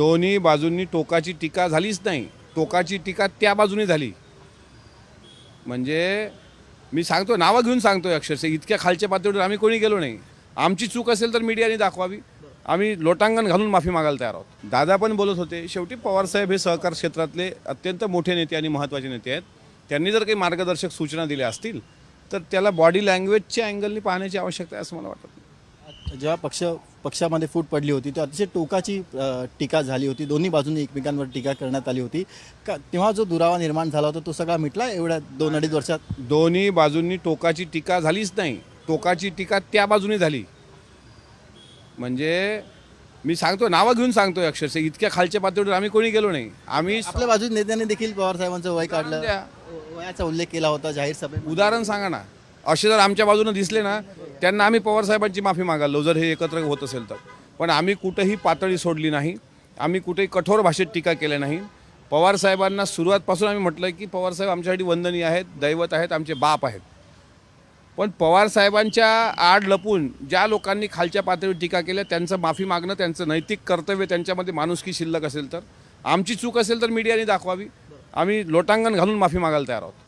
दोन्ही बाजूंनी टोकाची टीका झालीच नाही. टोकाची टीका त्या बाजूने झाली. म्हणजे मी सांगतो नावं घेऊन सांगतोय अक्षरशः इतक्या खालच्या पातळीवर आम्ही कोणी गेलो नाही. आमची चूक असेल तर मीडियाने दाखवावी. आम्ही लोटांगण घालून माफी मागायला तयार आहोत. दादा पण बोलत होते शेवटी पवारसाहेब हे सहकार क्षेत्रातले अत्यंत मोठे नेते आणि महत्त्वाचे नेते आहेत. त्यांनी जर काही मार्गदर्शक सूचना दिल्या असतील तर त्याला बॉडी लँग्वेजच्या अँगलनी पाहण्याची आवश्यकता आहे असं मला वाटतं. जेव्हा पक्ष पक्षामध्ये फूट पडली होती तेव्हा अतिशय टोकाची टीका झाली होती. दोन्ही बाजूंनी एकमेकांवर टीका करण्यात आली होती. का तेव्हा जो दुरावा निर्माण झाला होता तो सगळा मिटला एवढ्या दोन अडीच वर्षात? दोन्ही बाजूंनी टोकाची टीका झालीच नाही. टोकाची टीका त्या बाजूने झाली. म्हणजे मी सांगतो नावं घेऊन सांगतोय अक्षरशः इतक्या खालच्या पातळीवर आम्ही कोणी गेलो नाही. आम्ही आपल्या बाजून नेत्यांनी देखील पवार साहेबांचं वय काढलं. वयाचा उल्लेख केला होता जाहीर सभेत उदाहरण सांगा ना. असे जर आमच्या बाजूने दिसले ना त्यांना आम्ही पवारसाहेबांची माफी मागालो जर हे एकत्र होत असेल तर. पण आम्ही कुठंही पातळी सोडली नाही. आम्ही कुठेही कठोर भाषेत टीका केल्या नाही. पवारसाहेबांना सुरुवातपासून आम्ही म्हटलं की पवारसाहेब आमच्यासाठी वंदनीय आहेत दैवत आहेत आमचे बाप आहेत. पण पवारसाहेबांच्या आड लपून ज्या लोकांनी खालच्या पातळीवर टीका केल्या त्यांचं माफी मागणं त्यांचं नैतिक कर्तव्य त्यांच्यामध्ये माणुसकी शिल्लक असेल तर. आमची चूक असेल तर मीडियाने दाखवावी. आम्ही लोटांगण घालून माफी मागायला तयार आहोत.